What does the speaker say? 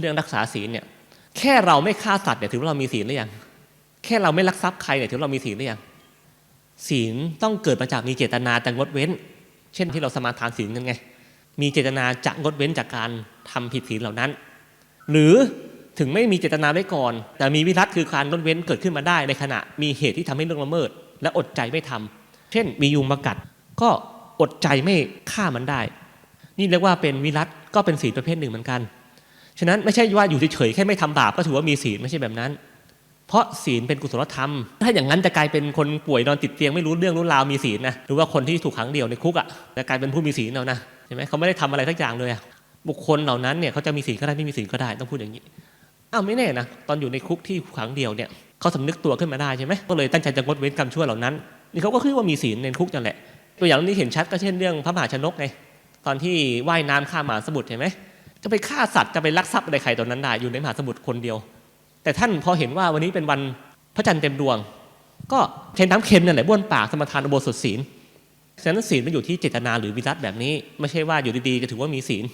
เรื่องรักษาศีลเนี่ยแค่เราไม่ฆ่าสัตว์เนี่ยถือว่าเรามีศีลหรือยังแค่เราไม่ลักทรัพย์ใครเนี่ยถือว่าเรามีศีลหรือยังศีลต้องเกิดมาจากมีเจตนาจะงดเว้น เช่นที่เราสมาทานศีลกันไง มีเจตนาจะงดเว้นจากการทำผิดศีลเหล่านั้น หรือถึงไม่มีเจตนาไว้ก่อน แต่มีวิรัตคือการงดเว้นเกิดขึ้นมาได้ในขณะมีเหตุที่ทำให้เรื่องละเมิด และอดใจไม่ทำเช่น มียุงมากัด ก็อดใจไม่ฆ่ามันได้ นี่เรียกว่าเป็นวิรัตก็เป็นศีลประเภทหนึ่งเหมือนกัน ฉะนั้นไม่ใช่ว่าอยู่เฉยๆแค่ไม่ทำบาปก็ถือว่ามีศีลไม่ใช่แบบนั้น เพราะศีลเป็นกุศลธรรม ถ้าอย่างนั้นจะกลายเป็นคนป่วยนอนติดเตียงไม่รู้เรื่องรู้ราวมีศีลนะหรือว่าคนที่ถูกขังเดี่ยวในคุกอะจะกลายเป็นผู้มีศีลเอานะใช่ไหมเขาไม่ได้ทำอะไรสักอย่างเลยอะบุคคลเหล่านั้นเนี่ยเขาจะมีศีลก็ได้ไม่มีศีลก็ได้ต้องพูดอย่างนี้อ้าวไม่แน่นะตอนอยู่ในคุกที่ขังเดี่ยวเนี่ยเขาสำนึกตัวขึ้นมาได้ใช่ไหมก็เลยตั้งใจจะงดเว้นกรรมชั่วเหล่านั้นนี่เขาก็คือว่ามีศีลในคุกนั่นแหละตัวอย่างนี้เห็นชัดก็เช่นเรื่องพระมหาชนกไงตอนที่ว่ายน้ำข้ามมหาสมุทรเห็นไหม จะไปฆ่าสัตว์จะไปลักทรัพย์อะไรใครตอนนั้นได้อยู่ในมหาสมุทรคนเดียว แต่ท่านพอเห็นว่าวันนี้เป็นวันพระจันทร์เต็มดวง ก็เทน้ำเค็มนั่นแหละบ้วนปากสมทานอุโบสถศีลฉะนั้นศีลมันอยู่ที่เจตนาหรือวิรัตแบบนี้ ไม่ใช่ว่าอยู่ดีๆจะถือว่ามีศีล